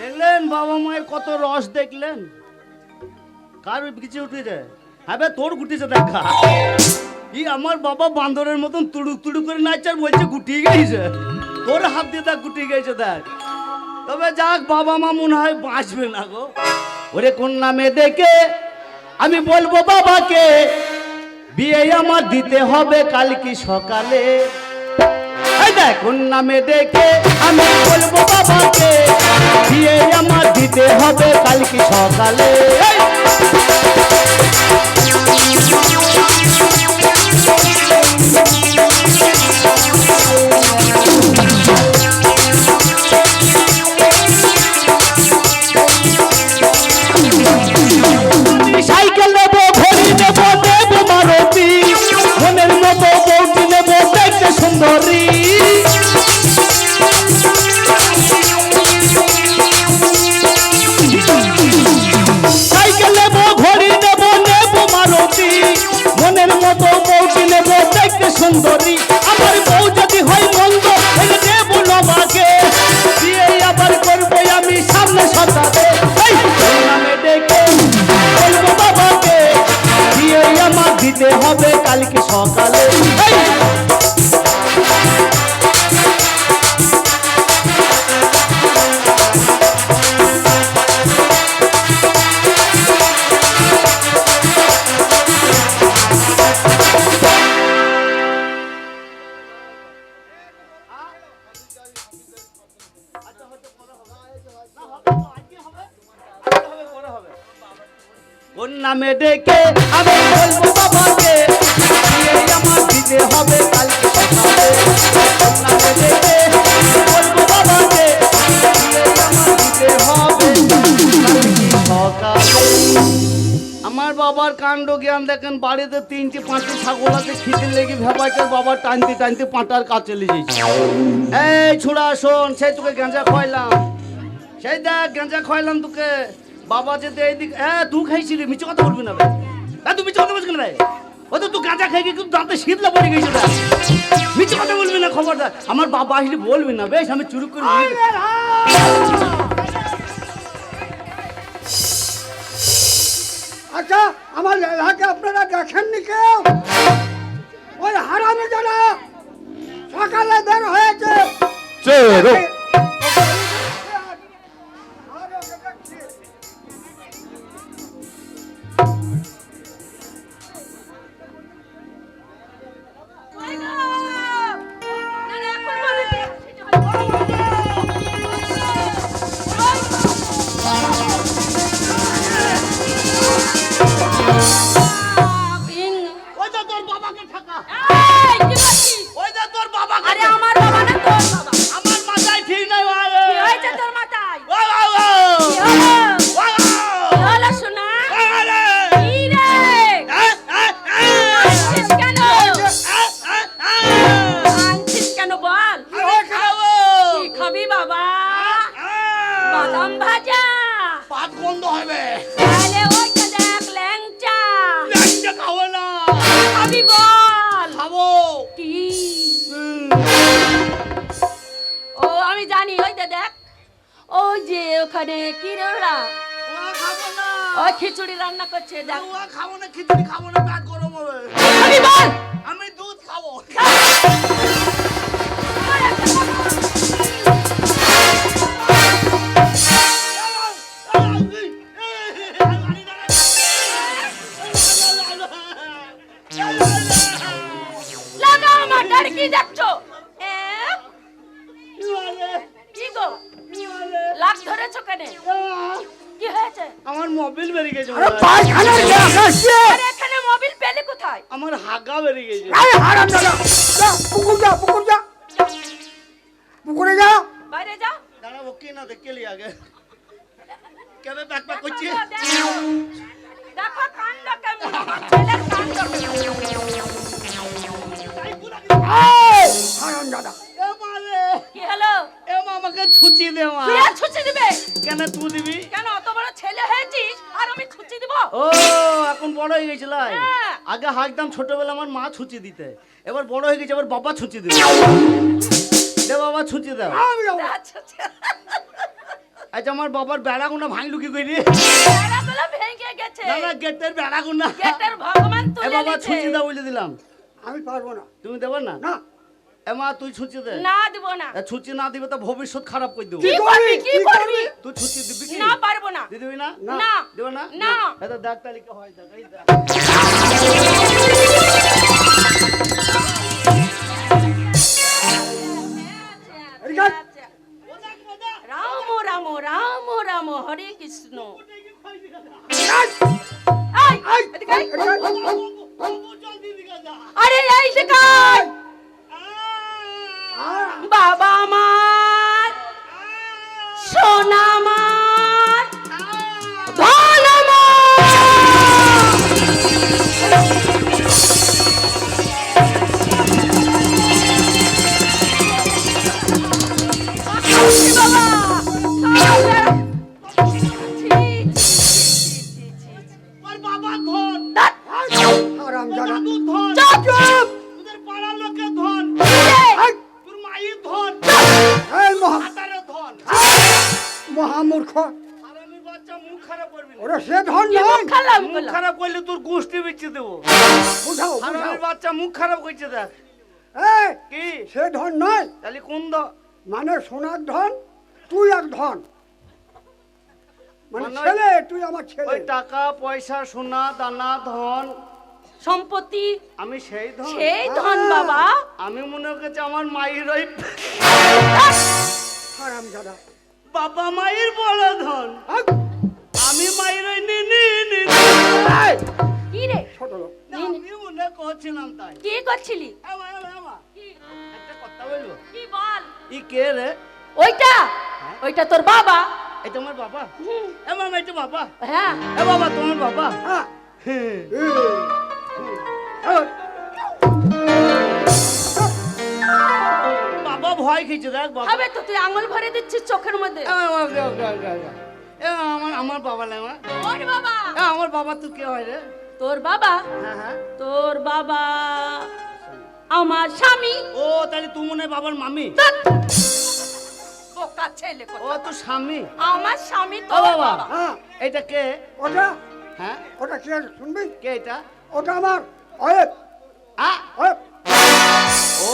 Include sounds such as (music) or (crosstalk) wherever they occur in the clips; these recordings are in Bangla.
দেখলেন বাবা মায়ের কত রস দেখলেন? কার কিছু উঠেছে? হ্যাঁ তোর গুটিছে দেখা। ই আমার বাবা বান্দরের মতন তুড়ুক তুড়ুক করে নাচছে আর বলছে গুটিয়ে গেছে। তোর হাত দিয়ে দেখ গুটিয়ে গেছে দেখ। তবে যাক, বাবা মা মনে হয় বাঁচবে না গো। ওরে কোন নামে দেখে আমি বলব বাবাকে, বিয়ে আমার দিতে হবে কাল কি সকালে। এই দেখ নামে দেখে আমি বলব বাবাকে বিয়ে আমার দিতে হবে কালকে সকালে। কালকে সকালে নামে ডেকে আমি বলব বাবাকে আমার দিতে হবে, কালকে নামে ডেকে বলব বাবাকে আমার দিতে হবে। আমার বাবার কাণ্ড জ্ঞান দেখেন, বাড়িতে তিনটে পাঁচটি ছাগল আছে খিদে লেগে ভেবাইছে বাবা টানতে টানতে পাঁটার কাছে যাইছে এই ছোড়া, শোন, সেই তোকে গেঁজা খাইলাম সেই দেখ, গেঁজা খাইলাম তোকে। বাবা যেতে এইদিক হ্যাঁ তুই খাইছিলি মিছে কথা বলবি না হ্যাঁ তুই মিছে কথা বলছিস না ও তো তুই গাঁজা খাই কিন্তু দাঁতে শীতলা পড়ে গেছে মিছে কথা বলবি না খবরদার আমার বাবা আসলে বলবি না বেশ আমি চুরুক করে। আচ্ছা আমার এলাকা আপনারা দেখেননি কেউ? ওই হারামি যারা সকালে বের হয়েছে। চোরো ওই ওখানে কি রে ওরা? ওই খিচুড়ি রান্না করছে ওয়া খাব না খিচুড়ি খাব না পেট গরম হবে। খাবি বল! আমি দুধ খাব। কি দেখছ? কি গো? লাগ কেন কি হয়েছে? আমার মোবিল বেরিয়ে গেছে আরে পায়খানার গ্যাস আসছে আরে এখানে মোবিল পেলে কোথায়? আমার হাগা বেরিয়ে গেছে। আরে হারাম দাদা। যা পুকুর যা পুকুর যা। পুকুরে যা। বাইরে যা। দাঁড়াবো কি না দেখে লি আগে। কেবে ব্যাক ব্যাক করছি দেখো, দেখো। দেখো কাণ্ড কেমন। ছেলের কাণ্ড কেমন। হারাম দাদা। এ মারে কি হলো? আমাকে ছুচি দে মা। তুই আর ছুচি দিবে? কেন তুই দিবি? কেন অত বড় ছেলে হয়েছিস আর আমি ছুচি দিব? ও এখন বড় হয়ে গেছিল হ্যাঁ। আগে হাঁকতাম ছোটবেলা আমার মা ছুচি দিতে। এবার বড় হয়ে গেছে এবার বাবা ছুচি দিবে। দে বাবা ছুচি দাও। আচ্ছা আচ্ছা। আচ্ছা আমার বাবার বেড়াগুনা ভাঙলু কি করি বেড়াগুলো ভেঙে গেছে। না না গেটের বেড়াগুনা। গেটের ভগবান এ তুলে বাবা ছুচি দাও বলে দিলাম। আমি পারব না। তুমি দেবে না? না। এ মা তুই ছুচি দে। না দিব না। এ ছুচি না দিবে তো ভবিষ্যৎ খারাপ করে দেবো। কি করবি? কি করবি? তুই ছুচি দিবি কি? না পারব না। দিবি না? না। দেবে না? না। এটা দেখ তাহলে কি হয় দেখ এই দেখ। রাম রাম রাম রাম হরে কৃষ্ণ। আরে এই আয়, বাবা আমার সোনা আমার ধন বাবা ধন। হারাম জাদা ধন। মহামূর্খ। হারামির বাচ্চা মুখ খারাপ করবি না। ওরা সে ধন নয়। মুখ খারাপ করলে তোর গোষ্ঠী বেঁচে দেবো। বুঝাও বুঝাও। হারামির বাচ্চা মুখ খারাপ করছে দেখ। কি? সে ধন নয়। তাহলে কোন দ মানে সোনার ধন তুই এক ধন। মানে মানে ছেলে তুই আমার ছেলে। ওই টাকা পয়সা সোনা দানা ধন। সম্পত্তি? আমি সেই ধন। সেই ধন বাবা। আমি মনে করছি আমার মায়ের ওই হারাম জাদা বাবা মায়ের বড় ধন। আমি মায়ের ওই নিনি নিনি কি রে? ছোট লোক। না, আমি মনে করছিলাম তাই। কি করছিলি? একটা কথা বলব? কি বল? ই কে রে? ওইটা? ওইটা তোর বাবা। এটা আমার বাবা। হুম, এ মামা এটা বাবা। হ্যাঁ। এ বাবা তোমার বাবা। হ্যাঁ। ভয় খেয়েছে দেখ বাবা। হবে তো তুই আঙুল ভরে দিচ্ছিস চোখের মধ্যে। আমার আমার বাবা না আমার ওর বাবা। আমার বাবা তুই কে হয় রে? তোর বাবা? হ্যাঁ হ্যাঁ। তোর বাবা। আমার স্বামী। ও তাহলে তুই মনে বাবার মামি। বোকা ছেলে ও তো স্বামী? আমার স্বামী তোর বাবা। হ্যাঁ। এটা কে? ওটা? হ্যাঁ। ওটা কি শুনবি? কে এটা? ওটা আমার অয়েব আ? অয়েব ও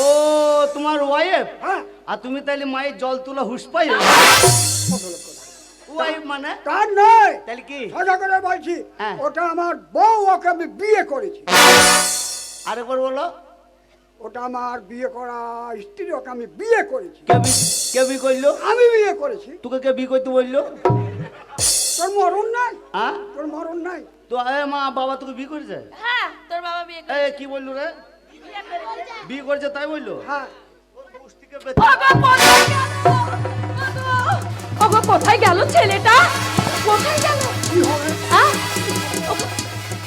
তোমার ওয়াইফ হ্যাঁ আর তুমি তাহলে মায়ের জল তুলা হুস পাই ওয়াইফ মানে? তার নয়। তাহলে কি? সোজা করে বলছি হ্যাঁ। ওটা আমার বউ ওকে আমি বিয়ে করেছি। আরেকবার বলো। ওটা আমার বিয়ে করা স্ত্রী ওকে আমি বিয়ে করেছি। কে বি কে বি করল আমি বিয়ে করেছি। তোকে কে বি করতে বলল? তোর মরণ নাই? হ্যাঁ? তোর মরণ নাই? তো এ মা বাবা তোকে বি করেছে? হ্যাঁ তোর বাবা বিয়ে করেছে। কি বলল রে? বিয়ে করেছে। তাই বলল? হ্যাঁ। ওগো, কোথায় গেল? ওগো, ওগো, কোথায় গেল ছেলেটা? কোথায় গেল? হ্যাঁ?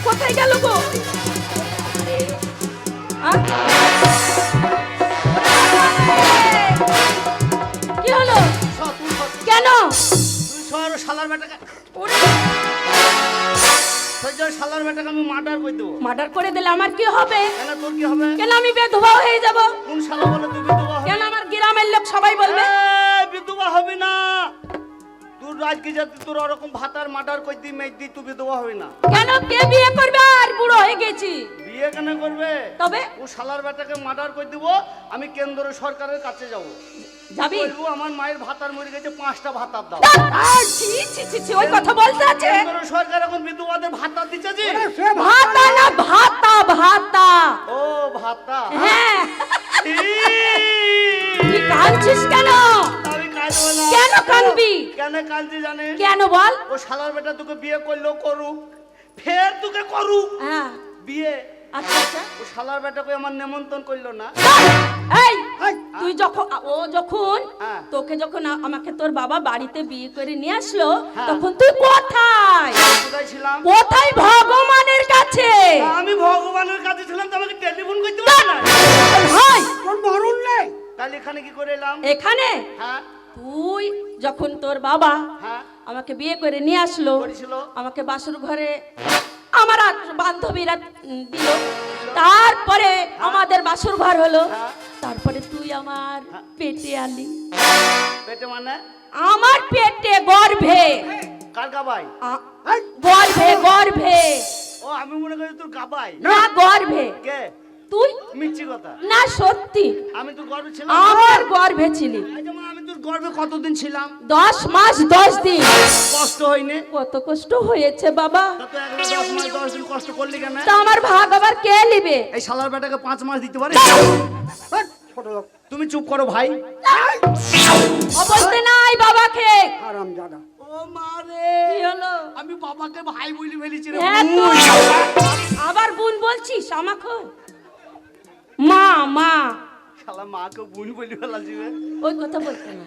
কোথায় গেল গো? হ্যাঁ? কি হলো? কেন? শালার বেটাকে। ওরে, তুই যে শালার বেটাকে আমি মার্ডার করে দেবো। মার্ডার করে দিলে আমার কি হবে? কেন তোর কি হবে? কেন আমি বেধবা হয়ে যাব? কোন শালা বলে তুই বিধবা কেন আমার গ্রামের লোক সবাই বলবে? বিধবা হবি না। তোর রাজকে যাতে তোর ওরকম ভাতার মার্ডার করে দিই মেয়ে দিই তুই বিধবা হবি না। কেন কে বিয়ে করবে? আর বুড়ো হয়ে গেছি। বিয়ে কেন করবে? তবে ও শালার বেটাকে মার্ডার করে দিব আমি কেন্দ্র সরকারের কাছে যাব। যাবি? বলব? আমার মায়ের ভাতার মরে গেছে পাঁচটা ভাতার দাও। ছি ছি ছি ছি ওই কথা বলতে আছে। সরকার এখন বিধবাদের ভাতা দিচ্ছে সে ভাতা না ভাতা ভাতা ও ভাতা হ্যাঁ। তুই কাঁদছিস কেন? কেন কাঁদবি? কেন কাঁদছি জানিস? কেন বল? ও শালার বেটা তোকে বিয়ে করল করুক। ফের তোকে করুক। হ্যাঁ। বিয়ে আচ্ছা আচ্ছা। ও শালার বেটাকে আমার নেমন্তন্ন করল না? এই তুই যখন ও যখন হ্যাঁ। তোকে যখন আমাকে তোর বাবা বাড়িতে বিয়ে করে নিয়ে আসলো হ্যাঁ। তখন তুই কোথায়? কোথায় ছিলাম? কোথায় ভগবানের কাছে? আমি ভগবানের কাছে ছিলাম তো আমাকে টেলিফোন করতে পারবে না? মরণ নেই। তাহলে এখানে কি করে এলাম? এখানে? হ্যাঁ। তুই যখন তোর বাবা আমাকে বিয়ে করে নিয়ে আসলো? আমাকে বাসর ঘরে আমার বান্ধবীরা দিল। তারপরে আমাদের বাসর ঘর হলো। তারপরে তুই আমার পেটে আলি। পেটে মানে? আমার পেটে গর্ভে। কার গাবাই? গর্ভে গর্ভে। ও আমি মনে করি তোর গাবাই। না গর্ভে। কে? তুই? মিচ্ছি কথা। না সত্যি। আমি তোর গর্বে ছিলাম। আমার গর্ভে ছিলি। আচ্ছা আমি তোর গর্বে কতদিন ছিলাম? দশ মাস দশ দিন। কষ্ট হয়নি? কত কষ্ট হয়েছে বাবা। দশ মাস দশ দিন কষ্ট করলি কেন? তা আমার ভাগ আবার কে নিবে? এই শালার বেটাকে পাঁচ মাস দিতে পারে ছোট লোক তুমি চুপ করো ভাই। অবস্থা নাই বাবাকে। হারাম জাদা। ও মা রে। কি হলো? আমি বাবাকে ভাই বলি ফেলেছি রে। হ্যাঁ আবার বোন বলছিস আমাকে? মা মা। শালা মাকে বুন বলি ফেলাছি ওই কথা বলতে না।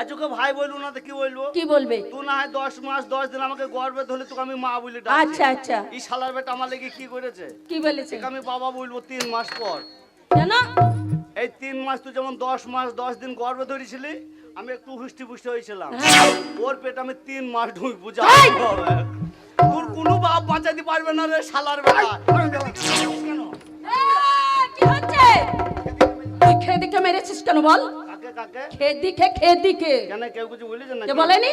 আজ ওকে ভাই বলব না তো কি বলব? কি বলবে? তুই না হয় দশ মাস দশ দিন আমাকে গর্বে ধরলে তোকে আমি মা বলে ডাকছি। আচ্ছা আচ্ছা। এই শালার বেটা আমার লেগে কি করেছে? কি বলেছে? আমি বাবা বলব তিন মাস পর। কেন? এই তিন মাস তুই যেমন দশ মাস দশ দিন গর্বে ধরেছিলি আমি একটু হুষ্টি পুষ্টি হয়েছিলাম। হ্যাঁ। ওর পেট আমি তিন মাস ঢুক বুঝা তোর কোনো বাপ বাঁচাতে পারবে না রে শালার বেটা। হচ্ছে? তুই খেয়ে মেরেছিস কেন বল? খেয়ে দিকে খেয়ে দিকে বলেনি?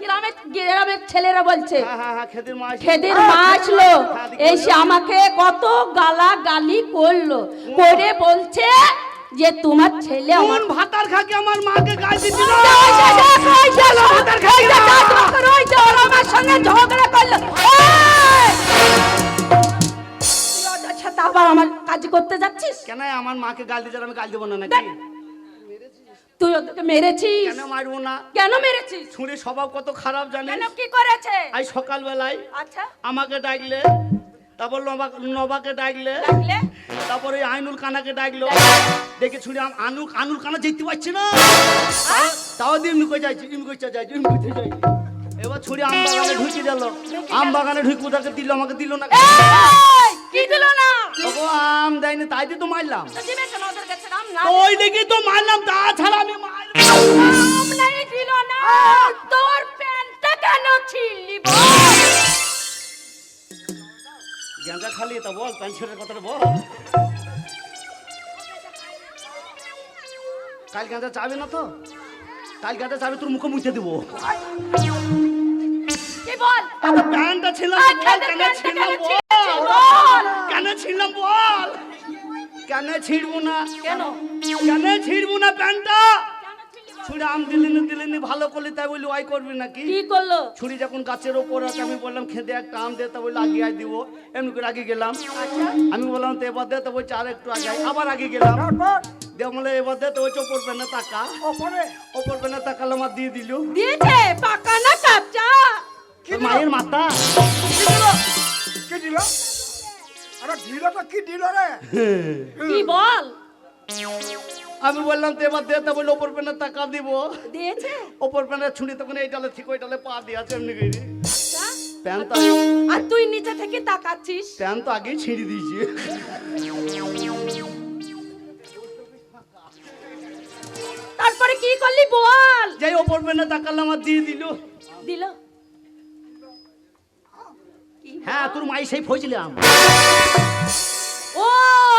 গ্রামের গ্রামের ছেলেরা বলছে। হ্যাঁ হ্যাঁ হ্যাঁ খেদির মা আসলো। এসে আমাকে কত গালা গালি করল করে বলছে যে তোমার ছেলে আমার কোন ভাতার খাকে মাকে দিছিল খাই সঙ্গে ঝগড়া কাজ করতে যাচ্ছিস? কেন আমার মাকে গাল আর আমি গাল দেবো না নাকি? তুই ওদেরকে মেরেছিস? কেন মারবো না? কেন মেরেছিস? ছুঁড়ে স্বভাব কত খারাপ জানিস? কেন কি করেছে? আজ সকালবেলায় আচ্ছা। আমাকে ডাকলে তারপর নবা নবাকে ডাকলে তারপরে ওই আইনুল কানাকে ডাকলো। দেখে ছুঁড়ে আনুল আনুল কানা যেতে পারছি না। তাও- দিয়ে এমনি করে যাইছি এমনি করে যাইছি। এবার ছুঁড়ে আম বাগানে ঢুকে গেল। আম বাগানে ঢুকে ওটাকে দিল? আমাকে দিল না কি দিল না? ওগো আম দেয়নি তাই তো মারলাম। ওই দেখি তো মারলাম তাছাড়া আমি নাম নাই দিল না। তোর প্যান্টটা কেন ছিলি বল? গেঁজা খালি তা বল প্যান্সের কথাটা বল। কাল গেঁজা চাবে না তো? কাল গেঁজা চাবে তোর মুখে মুছে দেবো। বল। প্যান্টটা ছিলাম কেন ছিলাম বল? কেন ছিলাম বল? কেন ছিড়বো না? কেন? কেন ছিড়বো না প্যান্টটা? ছুড়ে আম দিলিনি দিলিনি ভালো করলি তাই বলি ওয়াই করবি নাকি? কি করল? ছুরি যখন গাছের ওপর আছে আমি বললাম খেতে একটা আম দে তা বলল আগে আয় দিব। এমনি করে আগে গেলাম। আচ্ছা। আমি বললাম তো এবার দে তো বলছে আর একটু আগে আবার আগে গেলাম। বলে এবার দে তো ওপর পেনে তাকা। ওপরে? ওপর পেনে তাকালাম আর দিয়ে দিল। দিয়েছে পাকা না কাঁচা? তোর মায়ের মাথা। কি দিল? কি দিল? আরে দিল তো কি দিল রে? কি বল? আমি বললাম তো এবার দে তো বলে ওপর পেনে তাকা দিব। দিয়েছে? ওপর পেনে ছুরি তখন এই ডালে ঠিক ওই ডালে পা দিয়ে আছে এমনি করে। প্যান তো আর তুই নিচে থেকে তাকাচ্ছিস। প্যান তো আগেই ছিঁড়ে দিয়েছি। তারপরে কি করলি বল? যাই ওপর পেনে তাকালাম আর দিয়ে দিল। দিল? হ্যাঁ তোর মাই সেই ফজলাম। ও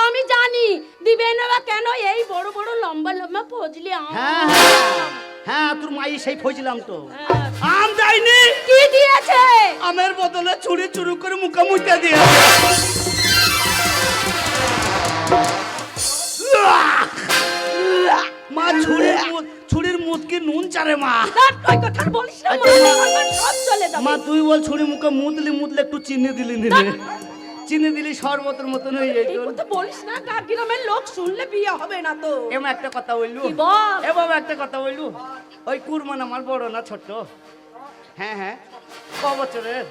আমি জানি। দিবে না কেন এই বড় বড় লম্বা লম্বা ফজলি আম হ্যাঁ হ্যাঁ হ্যাঁ তোর মাই সেই ফজলাম তো। হ্যাঁ। আম যায়নি কি দিয়েছে? আমের বদলে চুরি চুরি করে মুখে মুখে দিয়ে মা ছুরির মুখ নুন চারে মা। তার ওই কথা বলিস না আচ্ছা, সব চলে মা তুই বল ছুরি মুখে মুতলি মুতলে একটু চিনি দিলি নি। রে চিনি দিলি শরবতের মতন হয়ে যেত কথা বলিস না কার গ্রামের লোক শুনলে বিয়ে হবে না তো। এমন একটা কথা বললু। কি বল? এ বাবা একটা কথা বললু। ওই কুরমান আমার বড় না ছোট। হ্যাঁ হ্যাঁ। ক বছরের?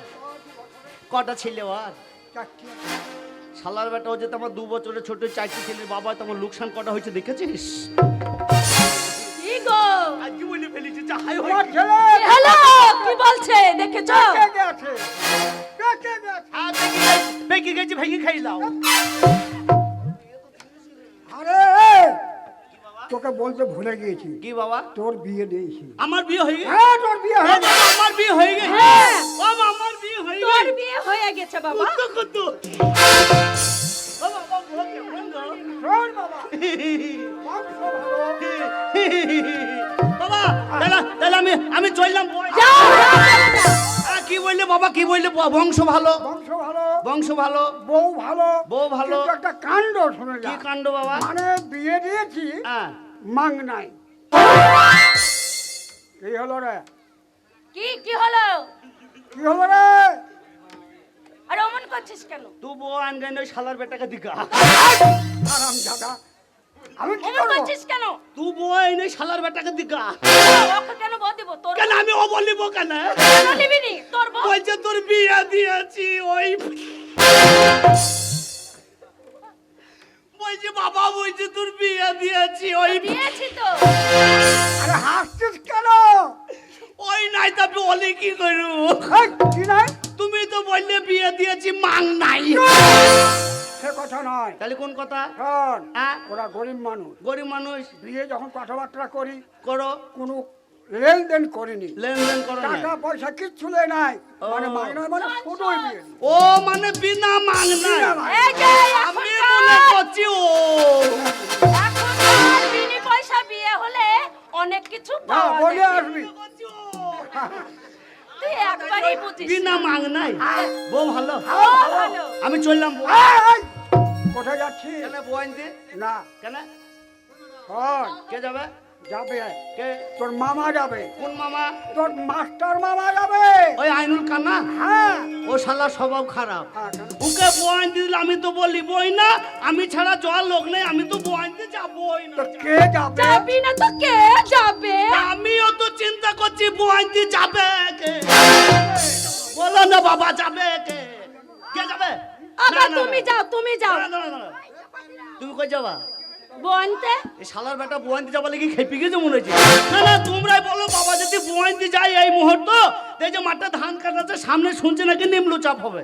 কটা ছেলে আর শালার বেটা ও যে তোমার দু বছরের ছোট চারটি ছেলে বাবা তোমার লোকসান কটা হয়েছে দেখেছিস? আজকে বলে ফেলেছি? যাহাই আমার হোক ছেলে হ্যালো কি বলছে? দেখেছ? কে গেছে? কে কে গেছে? হ্যাঁ, পেকে গেছি, গেছি ভেঙে খাইলাম আরে তোকে বলতে ভুলে গিয়েছি। কি বাবা? তোর বিয়ে দিয়েছি। আমার বিয়ে হয়ে গেছে? হ্যাঁ তোর বিয়ে হয়ে বাবা, আমার বিয়ে হয়ে গেছে। হ্যাঁ। বাবা আমার বিয়ে হয়ে তোর বিয়ে হয়ে গেছে বাবা। কত কত? বাবা বলো কেমন গো? শোন বাবা। (laughs) বাবা। (laughs) তাহলে তাহলে আমি আমি চললাম। কি বললে বাবা কি বললে বংশ ভালো। বংশ ভালো। বংশ ভালো। বউ ভালো। বউ ভালো। একটা কাণ্ড শুনে কি কাণ্ড বাবা? মানে বিয়ে দিয়েছি হ্যাঁ মাং নাই। কি হলো রে? কি কি হলো? কি হলো রে? আর অমন করছিস কেন? তুই বউ আন গাইন ওই শালার বেটাকে দিকা আরাম দাদা আমি কি করব? করছিস কেন? তুই বউ এনে শালার বেটাকে দিকা ওকে কেন বল দিব? তোর কেন আমি ও বলিব কেন? নিবি নি? তোর বউ বলছে তোর বিয়ে দিয়েছি ওই বলছে বাবা বলছে তোর বিয়ে দিয়েছি ওই দিয়েছি তো। আরে হাসছিস কেন? ওই নাই তবে বলে কি করু কি নাই? তুমি তো বললে বিয়ে দিয়েছি মাং নাই। সে কথা নয়। তাহলে কোন কথা? শোন হ্যাঁ? ওরা গরিব মানুষ। গরিব মানুষ। বিয়ে যখন কথাবার্তা করি করো। কোনো লেনদেন করিনি। লেনদেন করো টাকা পয়সা কিচ্ছু লে নাই। মানে। মানে বিয়ে ও মানে বিনা মাং নাই বিনা মাং। এই যে আমি মনে করছি ও। এখনকার বিনি পয়সা বিয়ে হলে অনেক কিছু বলে আসবি। তুই একবারই বুঝিস বিনা মাং নাই। বউ ভালো? আমি চললাম। কোথায় যাচ্ছি কেন বউ আনতে? না। কেন? কে যাবে? যাবে? কে? তোর মামা যাবে। কোন মামা? তোর মাস্টার মামা যাবে। ওই আইনুল কানা হ্যাঁ। ও শালা স্বভাব খারাপ। হ্যাঁ, ওকে দিলে আমি তো বলি বই না। আমি ছাড়া জল লোক নেই আমি তো বউ আনতে যাবই না। কে যাবে? যাবি না তো কে যাবে? আমিও তো চিন্তা করছি বউ আনতে যাবে কে? বলো না বাবা যাবে কে? কে যাবে? না, তুমি। যাও তুমি যাও। তুমি কই যাবা? বনতে এই শালার বেটা বোয়ান্তি যাবা লেগে খেপি গেছে মনে হচ্ছে। না না তোমরাই বলো বাবা যদি বোয়ান্তি যায় এই মুহূর্ত এই যে মাঠটা ধান কাটাচ্ছে সামনে শুনছে নাকি নিম্ন চাপ হবে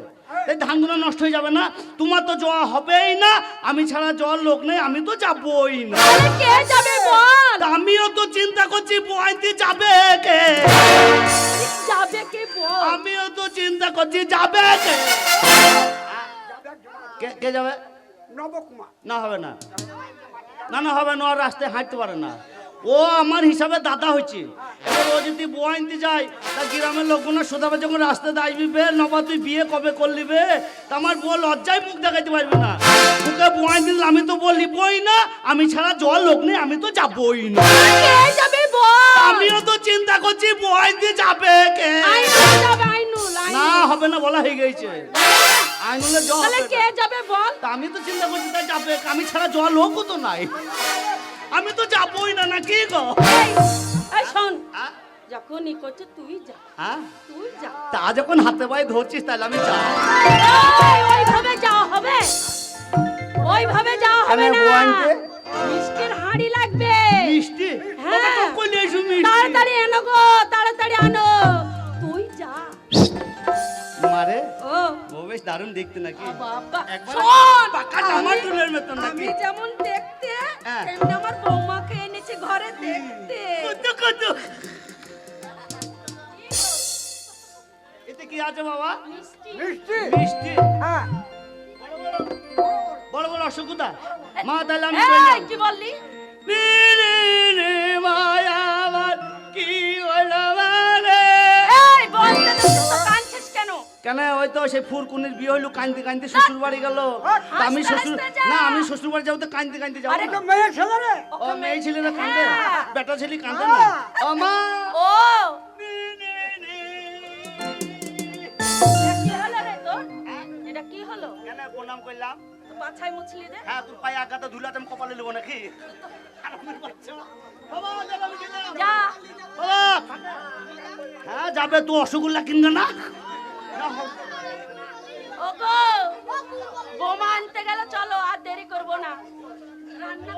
এই ধানগুলো নষ্ট হয়ে যাবে না তোমার তো জোয়া হবেই না আমি ছাড়া জল লোক নেই আমি তো যাবই না। কে যাবে বল? আমিও তো চিন্তা করছি বোয়ান্তি যাবে কে? যাবে কে বল? আমিও তো চিন্তা করছি যাবে কে? কে কে যাবে? নবকুমার। না হবে না। না না হবে না ও রাস্তায় হাঁটতে পারে না। ও আমার হিসাবে দাদা হচ্ছে এবার ও যদি বউ আনতে যায় তা গ্রামের লোকগুলো সোধাবে যখন রাস্তায় আসবি বে নবা তুই বিয়ে কবে করলি বে? তা আমার বউ লজ্জায় মুখ দেখাইতে পারবি না। তোকে বউ আনতে দিলে আমি তো বললি বই না আমি ছাড়া জল লোক নেই আমি তো যাবই না। আমিও তো চিন্তা করছি বউ আনতে যাবে কে? না হবে না বলা হয়ে গেছে। আইনুলের জল তাহলে কে যাবে বল? আমি তো চিন্তা করছি তা যাবে। আমি ছাড়া জল লোকও তো নাই। আমি তো যাবই না না কি গো? এই শোন। হ্যাঁ? যখন ই করছে তুই যা। হ্যাঁ তুই যা। তা যখন হাতে পায়ে ধরছিস তাহলে আমি এই, ওইভাবে যাওয়া হবে? ওইভাবে যাওয়া হবে কেন না? মিষ্টির হাঁড়ি লাগবে। মিষ্টি? হ্যাঁ। তাড়াতাড়ি এনো গো ও বেশ দারুণ দেখতে নাকি? বাবা একবার শোন আমি- মতন নাকি? যেমন দেখতে হ্যাঁ। তেমনি আমার বৌমাকে এনেছে ঘরে দেখতে। কত কত এতে কি আছে বাবা? মিষ্টি। মিষ্টি। হ্যাঁ। বড় বড় অসুবিধা মা তাহলে আমি কি বললি? মায়া আমার কি হলো বলতে কেন? কেন? ওই তো সেই ফুরকুনির বিয়ে হইল কাঁদতে কাঁদতে শ্বশুর বাড়ি গেল। আমি শ্বশুর না আমি শ্বশুর বাড়ি যাব তো কাঁদতে কাঁদতে যাব। আরে তো মেয়ে ছেলে রে। ও মেয়ে ছেলেরা কাঁদে হ্যাঁ। বেটা ছেলে কাঁদে না। ও মা। ও। এটা কি হলো রে তোর? এটা কি হলো? কেন প্রণাম করলাম তো বাছাই মুছলি রে হ্যাঁ তোর পায়ে আগাতে ধুলাতে আমি কপালে নেব নাকি? হ্যাঁ যাবে তুই রসগোল্লা কিনবে না না। ওগো বোমা আনতে গেলে চলো আর দেরি করব না। রান্না